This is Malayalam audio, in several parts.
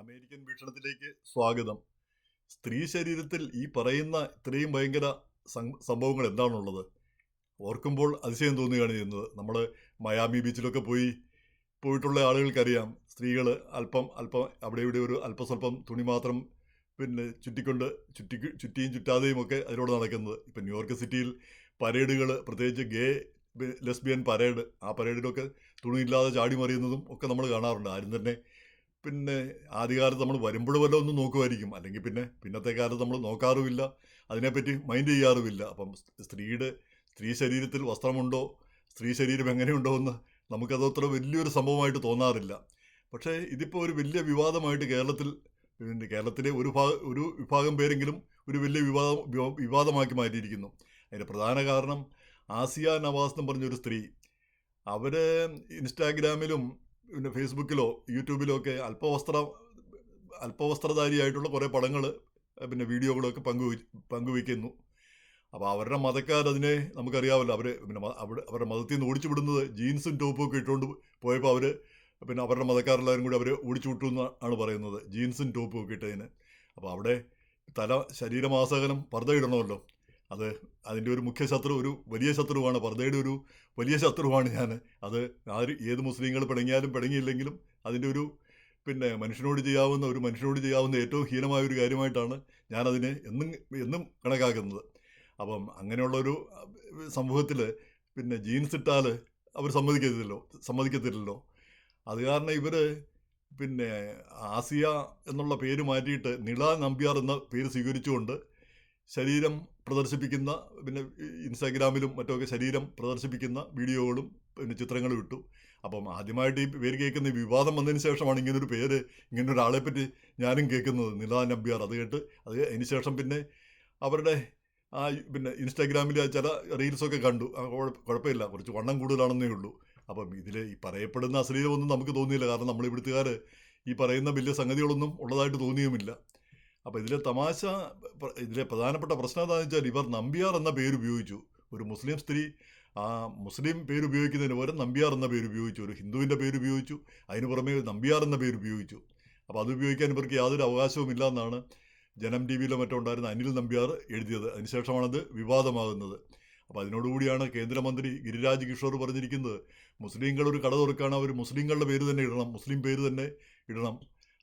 അമേരിക്കൻ വീക്ഷണത്തിലേക്ക് സ്വാഗതം. സ്ത്രീ ശരീരത്തിൽ ഈ പറയുന്ന ഇത്രയും ഭയങ്കര സംഭവങ്ങൾ എന്താണുള്ളത്? ഓർക്കുമ്പോൾ അതിശയം തോന്നുകയാണ് ചെയ്യുന്നത്. നമ്മൾ മയാമി ബീച്ചിലൊക്കെ പോയി പോയിട്ടുള്ള ആളുകൾക്കറിയാം സ്ത്രീകൾ അല്പം അല്പം അവിടെ ഇവിടെ ഒരു അല്പസ്വല്പം തുണി മാത്രം പിന്നെ ചുറ്റിക്കൊണ്ട് ചുറ്റി ചുറ്റിയും ചുറ്റാതെയും ഒക്കെ അതിലൂടെ നടക്കുന്നത്. ഇപ്പം ന്യൂയോർക്ക് സിറ്റിയിൽ പരേഡുകൾ പ്രത്യേകിച്ച് ഗേ ലെസ്ബിയൻ പരേഡ് ആ പരേഡിലൊക്കെ തുണിയില്ലാതെ ചാടി മറിയുന്നതും ഒക്കെ നമ്മൾ കാണാറുണ്ട്. ആരും തന്നെ പിന്നെ ആദ്യകാലത്ത് നമ്മൾ വരുമ്പോഴും വല്ല ഒന്ന് നോക്കുമായിരിക്കും. അല്ലെങ്കിൽ പിന്നെ പിന്നത്തെ കാലത്ത് നമ്മൾ നോക്കാറുമില്ല. അതിനെപ്പറ്റി മൈൻഡ് ചെയ്യാറുമില്ല. അപ്പം സ്ത്രീയുടെ സ്ത്രീ ശരീരത്തിൽ വസ്ത്രമുണ്ടോ? സ്ത്രീ ശരീരം എങ്ങനെയുണ്ടോ എന്ന് നമുക്കത് അത്ര വലിയൊരു സംഭവമായിട്ട് തോന്നാറില്ല. പക്ഷേ ഇതിപ്പോൾ ഒരു വലിയ വിവാദമായിട്ട് കേരളത്തിൽ പിന്നെ കേരളത്തിലെ ഒരു ഭാഗ ഒരു വിഭാഗം പേരെങ്കിലും ഒരു വലിയ വിവാദം വിവാദമാക്കി മാറ്റിയിരിക്കുന്നു. അതിന്റെ പ്രധാന കാരണം ആസിയ നവാസ് എന്ന് പറഞ്ഞൊരു സ്ത്രീ. അവർ ഇൻസ്റ്റാഗ്രാമിലും പിന്നെ ഫേസ്ബുക്കിലോ യൂട്യൂബിലോ ഒക്കെ അല്പവസ്ത്ര അല്പവസ്ത്രധാരിയായിട്ടുള്ള കുറേ പടങ്ങൾ പിന്നെ വീഡിയോകളൊക്കെ പങ്കു പങ്കുവയ്ക്കുന്നു അപ്പോൾ അവരുടെ മതക്കാർ അതിനെ നമുക്കറിയാമല്ലോ. അവർ പിന്നെ അവിടെ അവരുടെ മതത്തിൽ നിന്ന് ഓടിച്ചു വിടുന്നത് ജീൻസും ടോപ്പും ഒക്കെ ഇട്ടുകൊണ്ട് പോയപ്പോൾ അവർ പിന്നെ അവരുടെ മതക്കാരെല്ലാവരും കൂടി അവർ ഓടിച്ചു വിട്ടു എന്നാണ് പറയുന്നത്. ജീൻസും ടോപ്പും ഒക്കെ ഇട്ടതിന്. അപ്പോൾ അവിടെ തല ശരീരമാസകലം പർദ്ദ ഇടണമല്ലോ അത് അതിന്റെ ഒരു മുഖ്യ ശത്രു ഒരു വലിയ ശത്രുവാണ്. പർദ്ദയുടെ ഒരു വലിയ ശത്രുവാണ് ഞാൻ. അത് ആര് ഏത് മുസ്ലിങ്ങൾ പിണങ്ങിയാലും പിണങ്ങിയില്ലെങ്കിലും അതിന്റെ ഒരു പിന്നെ മനുഷ്യനോട് ചെയ്യാവുന്ന ഒരു മനുഷ്യനോട് ചെയ്യാവുന്ന ഏറ്റവും ഹീനമായ ഒരു കാര്യമായിട്ടാണ് ഞാനതിനെ എന്നും എന്നും കണക്കാക്കുന്നത്. അപ്പം അങ്ങനെയുള്ളൊരു സമൂഹത്തിൽ പിന്നെ ജീൻസ് ഇട്ടാൽ അവർ സമ്മതിക്കത്തില്ലല്ലോ സമ്മതിക്കത്തില്ലല്ലോ. അത് കാരണം ഇവർ പിന്നെ ആസിയ എന്നുള്ള പേര് മാറ്റിയിട്ട് നിള നമ്പ്യാർ എന്ന പേര് സ്വീകരിച്ചുകൊണ്ട് ശരീരം പ്രദർശിപ്പിക്കുന്ന പിന്നെ ഇൻസ്റ്റാഗ്രാമിലും മറ്റുമൊക്കെ ശരീരം പ്രദർശിപ്പിക്കുന്ന വീഡിയോകളും പിന്നെ ചിത്രങ്ങളും ഇട്ടു. അപ്പം ആദ്യമായിട്ട് ഈ പേര് കേൾക്കുന്ന വിവാദം വന്നതിന് ശേഷമാണ് ഇങ്ങനൊരു പേര് ഇങ്ങനെ ഒരാളെ പറ്റി ഞാനും കേൾക്കുന്നത്. നില നമ്പ്യാർ. അത് കേട്ട് അത് അതിന് ശേഷം പിന്നെ അവരുടെ ആ പിന്നെ ഇൻസ്റ്റാഗ്രാമിൽ ചില റീൽസൊക്കെ കണ്ടു. കുഴപ്പമില്ല. കുറച്ച് വണ്ണം കൂടുതലാണെന്നേ ഉള്ളൂ. അപ്പം ഇതിൽ ഈ പറയപ്പെടുന്ന അശ്ലീലമൊന്നും നമുക്ക് തോന്നിയില്ല. കാരണം നമ്മൾ ഇവിടുത്തുകാർ ഈ പറയുന്ന വലിയ സംഗതികളൊന്നും ഉള്ളതായിട്ട് തോന്നിയുമില്ല. അപ്പോൾ ഇതിലെ തമാശ ഇതിലെ പ്രധാനപ്പെട്ട പ്രശ്നം എന്താണെന്ന് വെച്ചാൽ ഇവർ നമ്പ്യാർ എന്ന പേര് ഉപയോഗിച്ചു. ഒരു മുസ്ലിം സ്ത്രീ ആ മുസ്ലിം പേര് ഉപയോഗിക്കുന്നതിന് പകരം നമ്പ്യാർ എന്ന പേര് ഉപയോഗിച്ചു. ഒരു ഹിന്ദുവിന്റെ പേര് ഉപയോഗിച്ചു. അതിന് പുറമേ നമ്പ്യാർ എന്ന പേര് ഉപയോഗിച്ചു. അപ്പോൾ അത് ഉപയോഗിക്കാൻ ഇവർക്ക് യാതൊരു അവകാശവും ഇല്ല എന്നാണ് ജനം ടി വിയിലോ മറ്റോ ഉണ്ടായിരുന്ന അനിൽ നമ്പ്യാർ എഴുതിയത്. അതിനുശേഷമാണത് വിവാദമാകുന്നത്. അപ്പോൾ അതിനോടുകൂടിയാണ് കേന്ദ്രമന്ത്രി ഗിരിരാജ് കിഷോർ പറഞ്ഞിരിക്കുന്നത് മുസ്ലിങ്ങൾ ഒരു കട തുറക്കുകയാണ് അവർ മുസ്ലിങ്ങളുടെ പേര് തന്നെ ഇടണം മുസ്ലിം പേര് തന്നെ ഇടണം.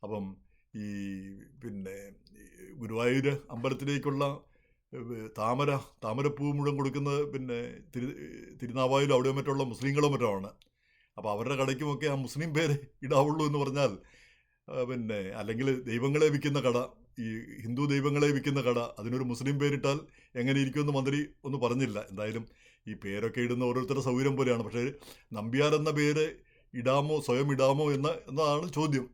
അപ്പം ഈ പിന്നെ ഗുരുവായൂർ അമ്പലത്തിലേക്കുള്ള താമര താമരപ്പൂ മുഴുവൻ കൊടുക്കുന്നത് പിന്നെ തിരു തിരുനാവായൂരും അവിടെ മറ്റുള്ള മുസ്ലിങ്ങളും മറ്റുമാണ്. അപ്പോൾ അവരുടെ കടയ്ക്കുമൊക്കെ ആ മുസ്ലിം പേര് ഇടാവുള്ളൂ എന്ന് പറഞ്ഞാൽ പിന്നെ അല്ലെങ്കിൽ ദൈവങ്ങളെ വിൽക്കുന്ന കട ഈ ഹിന്ദു ദൈവങ്ങളെ വിൽക്കുന്ന കട അതിനൊരു മുസ്ലിം പേരിട്ടാൽ എങ്ങനെ ഇരിക്കുമെന്ന് മന്ത്രി ഒന്നും പറഞ്ഞില്ല. എന്തായാലും ഈ പേരൊക്കെ ഇടുന്ന ഓരോരുത്തരുടെ സൗകര്യം പോലെയാണ്. പക്ഷേ നമ്പ്യാർ എന്ന പേര് ഇടാമോ സ്വയം ഇടാമോ എന്ന എന്നതാണ് ചോദ്യം.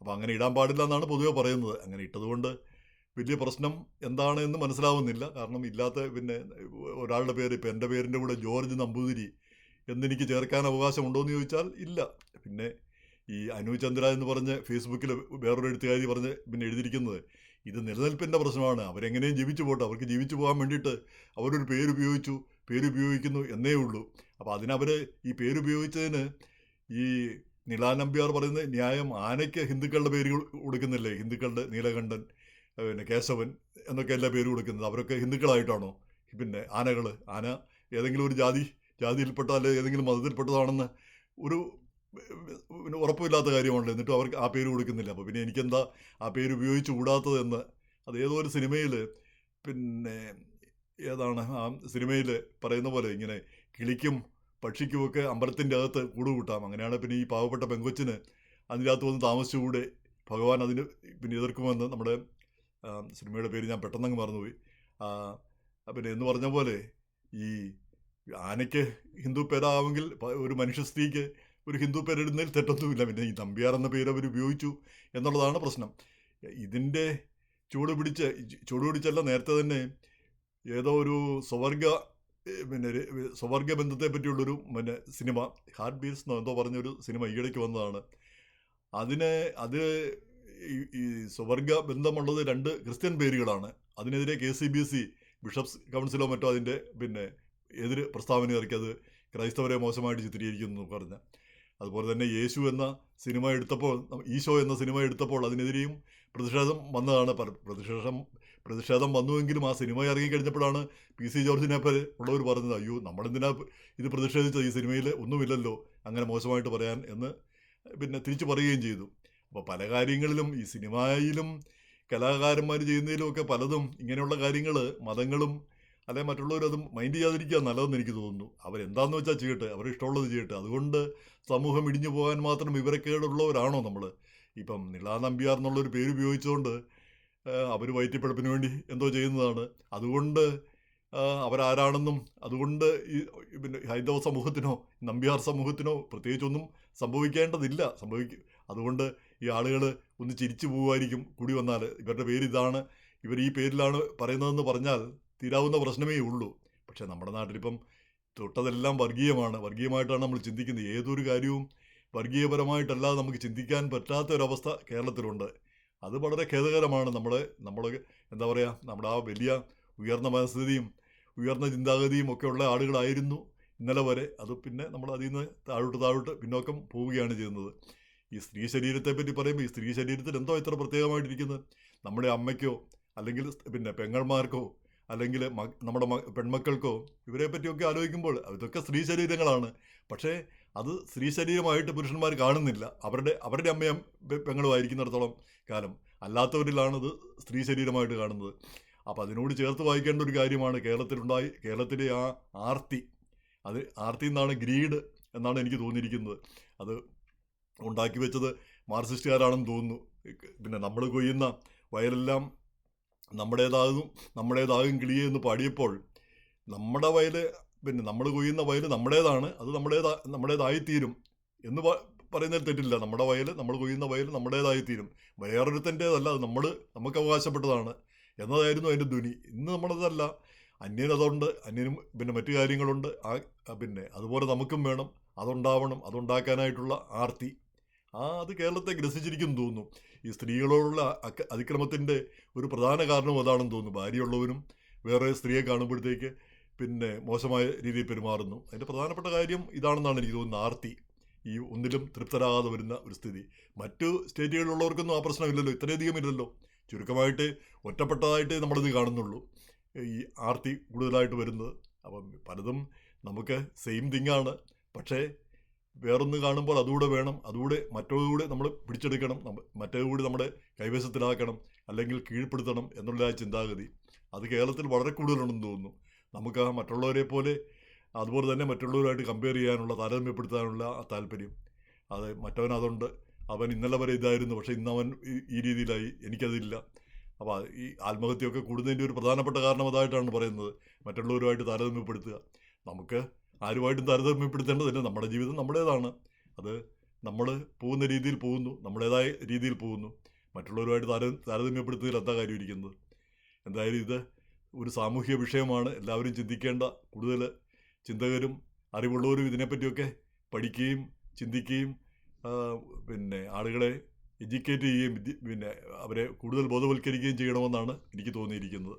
അപ്പോൾ അങ്ങനെ ഇടാൻ പാടില്ല എന്നാണ് പൊതുവെ പറയുന്നത്. അങ്ങനെ ഇട്ടതുകൊണ്ട് വലിയ പ്രശ്നം എന്താണ് എന്ന് മനസ്സിലാവുന്നില്ല. കാരണം ഇല്ലാത്ത പിന്നെ ഒരാളുടെ പേര് ഇപ്പം എന്റെ പേരിന്റെ കൂടെ ജോർജ് നമ്പൂതിരി എന്നെനിക്ക് ചേർക്കാൻ അവകാശമുണ്ടോ എന്ന് ചോദിച്ചാൽ ഇല്ല. പിന്നെ ഈ അനു ചന്ദ്ര എന്ന് പറഞ്ഞ് ഫേസ്ബുക്കിൽ വേറൊരു എഴുത്തുകാരി പറഞ്ഞ് പിന്നെ എഴുതിയിരിക്കുന്നത് ഇത് നിലനിൽപ്പിന്റെ പ്രശ്നമാണ്. അവരെങ്ങനെയും ജീവിച്ചു പോട്ടെ. അവർക്ക് ജീവിച്ചു പോകാൻ വേണ്ടിയിട്ട് അവരൊരു പേരുപയോഗിച്ചു പേരുപയോഗിക്കുന്നു എന്നേ ഉള്ളൂ. അപ്പോൾ അതിനവർ ഈ പേരുപയോഗിച്ചതിന് ഈ നിളാനമ്പ്യാർ പറയുന്ന ന്യായം ആനയ്ക്ക് ഹിന്ദുക്കളുടെ പേര് കൊടുക്കുന്നില്ലേ ഹിന്ദുക്കളുടെ നീലകണ്ഠൻ പിന്നെ കേശവൻ എന്നൊക്കെ എല്ലാ പേര് കൊടുക്കുന്നത് അവരൊക്കെ ഹിന്ദുക്കളായിട്ടാണോ? പിന്നെ ആനകൾ ആന ഏതെങ്കിലും ഒരു ജാതി ജാതിയിൽപ്പെട്ട അല്ലെങ്കിൽ ഏതെങ്കിലും മതത്തിൽപ്പെട്ടതാണെന്ന് ഒരു പിന്നെ ഉറപ്പില്ലാത്ത കാര്യമാണല്ലോ. എന്നിട്ടും അവർക്ക് ആ പേര് കൊടുക്കുന്നില്ല അപ്പോൾ പിന്നെ എനിക്കെന്താ ആ പേര് ഉപയോഗിച്ച് കൂടാത്തതെന്ന് അത് ഏതോ ഒരു സിനിമയിൽ പിന്നെ ഏതാണ് ആ സിനിമയിൽ പറയുന്ന പോലെ ഇങ്ങനെ കിളിക്കും പക്ഷിക്കുമൊക്കെ അമ്പലത്തിന്റെ അകത്ത് കൂട് കൂട്ടാം അങ്ങനെയാണ് പിന്നെ ഈ പാവപ്പെട്ട പെങ്കൊച്ചിന് അതിനകത്ത് വന്ന് താമസിച്ചുകൂടെ ഭഗവാൻ അതിന് പിന്നെ എതിർക്കുമെന്ന് നമ്മുടെ സിനിമയുടെ പേര് ഞാൻ പെട്ടെന്നങ്ങ് മറന്നുപോയി. പിന്നെ എന്ന് പറഞ്ഞ പോലെ ഈ ആനയ്ക്ക് ഹിന്ദു പേരാവെങ്കിൽ പ- ഒരു മനുഷ്യ സ്ത്രീക്ക് ഒരു ഹിന്ദു പേരിടുന്നതിൽ തെറ്റൊന്നുമില്ല. പിന്നെ ഈ നമ്പ്യാർ എന്ന പേര് അവർ ഉപയോഗിച്ചു എന്നുള്ളതാണ് പ്രശ്നം. ഇതിന്റെ ചൂട് പിടിച്ച് ചൂട് പിടിച്ചല്ല നേരത്തെ തന്നെ ഏതോ ഒരു സ്വവർഗ പിന്നെ സ്വവർഗ ബന്ധത്തെ പറ്റിയുള്ളൊരു പിന്നെ സിനിമ. ഹാർട്ട് ബീറ്റ്സ് എന്നോ എന്തോ പറഞ്ഞൊരു സിനിമ ഈയിടയ്ക്ക് വന്നതാണ്. അതിനെ അത് ഈ ഈ സ്വവർഗ ബന്ധമുള്ളത് രണ്ട് ക്രിസ്ത്യൻ പേരുകളാണ്. അതിനെതിരെ K C B C bishops കൗൺസിലോ മറ്റോ അതിന്റെ പിന്നെ എതിര് പ്രസ്താവന ഇറക്കി. അത് ക്രൈസ്തവരെ മോശമായിട്ട് ചിത്രീകരിക്കുന്നു എന്ന് പറഞ്ഞ. അതുപോലെ തന്നെ യേശു എന്ന സിനിമ എടുത്തപ്പോൾ ഈശോ എന്ന സിനിമ എടുത്തപ്പോൾ അതിനെതിരെയും പ്രതിഷേധം വന്നതാണ്. പ്രതിഷേധം പ്രതിഷേധം വന്നുവെങ്കിലും ആ സിനിമ ഇറങ്ങിക്കഴിഞ്ഞപ്പോഴാണ് പി സി ജോർജിനെ പോലെ ഉള്ളവർ പറഞ്ഞത് അയ്യോ നമ്മളെന്തിനാ ഇത് പ്രതിഷേധിച്ചത്? ഈ സിനിമയിൽ ഒന്നുമില്ലല്ലോ അങ്ങനെ മോശമായിട്ട് പറയാൻ എന്ന് പിന്നെ തിരിച്ചു പറയുകയും ചെയ്തു. അപ്പോൾ പല കാര്യങ്ങളിലും ഈ സിനിമയിലും കലാകാരന്മാർ ചെയ്യുന്നതിലുമൊക്കെ പലതും ഇങ്ങനെയുള്ള കാര്യങ്ങൾ മതങ്ങളും അല്ലെ മറ്റുള്ളവരത് മൈൻഡ് ചെയ്യാതിരിക്കുക നല്ലതെന്ന് എനിക്ക് തോന്നുന്നു. അവരെന്താന്ന് വെച്ചാൽ ചെയ്യട്ടെ അവർ ഇഷ്ടമുള്ളത് ചെയ്യട്ടെ. അതുകൊണ്ട് സമൂഹം ഇടിഞ്ഞു പോകാൻ മാത്രം വിവരക്കേടുള്ളവരാണോ നമ്മൾ ഇപ്പം നിളാ നമ്പ്യാർ എന്നുള്ളൊരു പേര് ഉപയോഗിച്ചുകൊണ്ട് അവർ വൈദ്യപ്പെടുപ്പിന് വേണ്ടി എന്തോ ചെയ്യുന്നതാണ്. അതുകൊണ്ട് അവരാരാണെന്നും അതുകൊണ്ട് ഈ പിന്നെ ഹൈന്ദവ സമൂഹത്തിനോ നമ്പ്യാർ സമൂഹത്തിനോ പ്രത്യേകിച്ചൊന്നും സംഭവിക്കേണ്ടതില്ല. സംഭവിക്കും അതുകൊണ്ട് ഈ ആളുകൾ ഒന്ന് ചിരിച്ചു പോകുമായിരിക്കും കൂടി വന്നാൽ. ഇവരുടെ പേര് ഇതാണ് ഇവർ ഈ പേരിലാണ് പറയുന്നതെന്ന് പറഞ്ഞാൽ തീരാവുന്ന പ്രശ്നമേ ഉള്ളൂ. പക്ഷേ നമ്മുടെ നാട്ടിലിപ്പം തൊട്ടതെല്ലാം വർഗീയമാണ്. വർഗീയമായിട്ടാണ് നമ്മൾ ചിന്തിക്കുന്നത്. ഏതൊരു കാര്യവും വർഗീയപരമായിട്ടല്ലാതെ നമുക്ക് ചിന്തിക്കാൻ പറ്റാത്ത ഒരവസ്ഥ കേരളത്തിലുണ്ട്. അത് വളരെ ഖേദകരമാണ്. നമ്മൾ നമ്മൾ എന്താ പറയുക നമ്മുടെ ആ വലിയ ഉയർന്ന മനസ്ഥിതിയും ഉയർന്ന ചിന്താഗതിയും ഒക്കെ ഉള്ള ആളുകളായിരുന്നു ഇന്നലെ വരെ. അത് പിന്നെ നമ്മൾ അതിൽ നിന്ന് താഴോട്ട് താഴോട്ട് പിന്നോക്കം പോവുകയാണ് ചെയ്യുന്നത്. ഈ സ്ത്രീ ശരീരത്തെ പറ്റി പറയുമ്പോൾ ഈ സ്ത്രീ ശരീരത്തിൽ എന്തോ ഇത്ര പ്രത്യേകമായിട്ടിരിക്കുന്നത് നമ്മുടെ അമ്മയ്ക്കോ അല്ലെങ്കിൽ പിന്നെ പെങ്ങന്മാർക്കോ അല്ലെങ്കിൽ നമ്മുടെ പെൺമക്കൾക്കോ ഇവരെ പറ്റിയൊക്കെ ആലോചിക്കുമ്പോൾ ഇതൊക്കെ സ്ത്രീ ശരീരങ്ങളാണ്. പക്ഷേ അത് സ്ത്രീ ശരീരമായിട്ട് പുരുഷന്മാർ കാണുന്നില്ല. അവരുടെ അവരുടെ അമ്മയും പെങ്ങളുമായിരിക്കുന്നിടത്തോളം കാലം. അല്ലാത്തവരിലാണത് സ്ത്രീ ശരീരമായിട്ട് കാണുന്നത്. അപ്പോൾ അതിനോട് ചേർത്ത് വായിക്കേണ്ട ഒരു കാര്യമാണ് കേരളത്തിലുണ്ടായി കേരളത്തിലെ ആ ആർത്തി. അത് ആർത്തി എന്നാണ് ഗ്രീഡ് എന്നാണ് എനിക്ക് തോന്നിയിരിക്കുന്നത്. അത് ഉണ്ടാക്കി വെച്ചത് മാർസിസ്റ്റുകാരാണെന്ന് തോന്നുന്നു. പിന്നെ നമ്മൾ കൊയ്യുന്ന വയലെല്ലാം നമ്മുടേതാകും നമ്മുടേതാകും കിളിയെ എന്ന് പാടിയപ്പോൾ നമ്മുടെ വയൽ പിന്നെ നമ്മൾ കൊയ്യുന്ന വയൽ നമ്മുടേതാണ് അത് നമ്മുടേതാ നമ്മുടേതായിത്തീരും എന്ന് പറയുന്നതിൽ തെറ്റില്ല. നമ്മുടെ വയൽ നമ്മൾ കൊയ്യുന്ന വയൽ നമ്മുടേതായിത്തീരും. വേറൊരുത്തന്റേതല്ല അത് നമ്മൾ നമുക്ക് അവകാശപ്പെട്ടതാണ്. എന്നതായിരുന്നു അതിന്റെ ധ്വനി. ഇന്ന് നമ്മളതല്ല. അതുണ്ട് അന്യനും പിന്നെ മറ്റു കാര്യങ്ങളുണ്ട്. ആ പിന്നെ അതുപോലെ നമുക്കും വേണം. അതുണ്ടാവണം അതുണ്ടാക്കാനായിട്ടുള്ള ആർത്തി. ആ അത് കേരളത്തെ ഗ്രസിച്ചിരിക്കും തോന്നുന്നു. ഈ സ്ത്രീകളോടുള്ള അതിക്രമത്തിന്റെ ഒരു പ്രധാന കാരണം അതാണെന്ന് തോന്നുന്നു. ഭാര്യയുള്ളവനും വേറെ സ്ത്രീയെ കാണുമ്പോഴത്തേക്ക് പിന്നെ മോശമായ രീതിയിൽ പെരുമാറുന്നു. അതിന്റെ പ്രധാനപ്പെട്ട കാര്യം ഇതാണെന്നാണ് എനിക്ക് തോന്നുന്നത്. ആർത്തി. ഈ ഒന്നിലും തൃപ്തരാകാതെ വരുന്ന ഒരു സ്ഥിതി. മറ്റു സ്റ്റേറ്റുകളിലുള്ളവർക്കൊന്നും ആ പ്രശ്നമില്ലല്ലോ. ഇത്രയധികം ഇല്ലല്ലോ. ചുരുക്കമായിട്ട് ഒറ്റപ്പെട്ടതായിട്ട് നമ്മളിത് കാണുന്നുള്ളൂ. ഈ ആർത്തി കൂടുതലായിട്ട് വരുന്നത്. അപ്പം പലതും നമുക്ക് സെയിം തിങ്ങാണ്. പക്ഷേ വേറൊന്ന് കാണുമ്പോൾ അതുകൂടെ വേണം. അതുകൂടെ മറ്റൊന്നുകൂടെ നമ്മൾ പിടിച്ചെടുക്കണം. മറ്റേ കൂടി നമ്മുടെ കൈവശത്തിലാക്കണം. അല്ലെങ്കിൽ കീഴ്പ്പെടുത്തണം എന്നുള്ള ചിന്താഗതി. അത് കേരളത്തിൽ വളരെ കൂടുതലുണ്ടെന്ന് തോന്നുന്നു. നമുക്ക് മറ്റുള്ളവരെ പോലെ അതുപോലെ തന്നെ മറ്റുള്ളവരുമായിട്ട് കമ്പയർ ചെയ്യാനുള്ള താരതമ്യപ്പെടുത്താനുള്ള താല്പര്യം. അത് മറ്റവൻ അതുണ്ട്. അവൻ ഇന്നലെ വരെ ഇതായിരുന്നു. പക്ഷേ ഇന്ന് അവൻ ഈ- ഈ രീതിയിലായി. എനിക്കതില്ല. അപ്പോൾ ഈ ആത്മഹത്യയൊക്കെ കൂടുന്നതിന്റെ ഒരു പ്രധാനപ്പെട്ട കാരണം അതായിട്ടാണ് പറയുന്നത്. മറ്റുള്ളവരുമായിട്ട് താരതമ്യപ്പെടുത്തുക. നമുക്ക് ആരുമായിട്ടും താരതമ്യപ്പെടുത്തേണ്ടതില്ല. നമ്മുടെ ജീവിതം നമ്മുടേതാണ്. അത് നമ്മൾ പോകുന്ന രീതിയിൽ പോകുന്നു. നമ്മുടേതായ രീതിയിൽ പോകുന്നു. മറ്റുള്ളവരുമായിട്ട് താര താരതമ്യപ്പെടുത്തുന്നതിൽ എന്താ കാര്യം ഇരിക്കുന്നത് എന്തായാലും ഇത് ഒരു സാമൂഹ്യ വിഷയമാണ്. എല്ലാവരും ചിന്തിക്കേണ്ട കൂടുതൽ ചിന്തകരും അറിവുള്ളവരും ഇതിനെപ്പറ്റിയൊക്കെ പഠിക്കുകയും ചിന്തിക്കുകയും പിന്നെ ആളുകളെ എഡ്യൂക്കേറ്റ് ചെയ്യുകയും പിന്നെ അവരെ കൂടുതൽ ബോധവൽക്കരിക്കുകയും ചെയ്യണമെന്നാണ് എനിക്ക് തോന്നിയിരിക്കുന്നത്.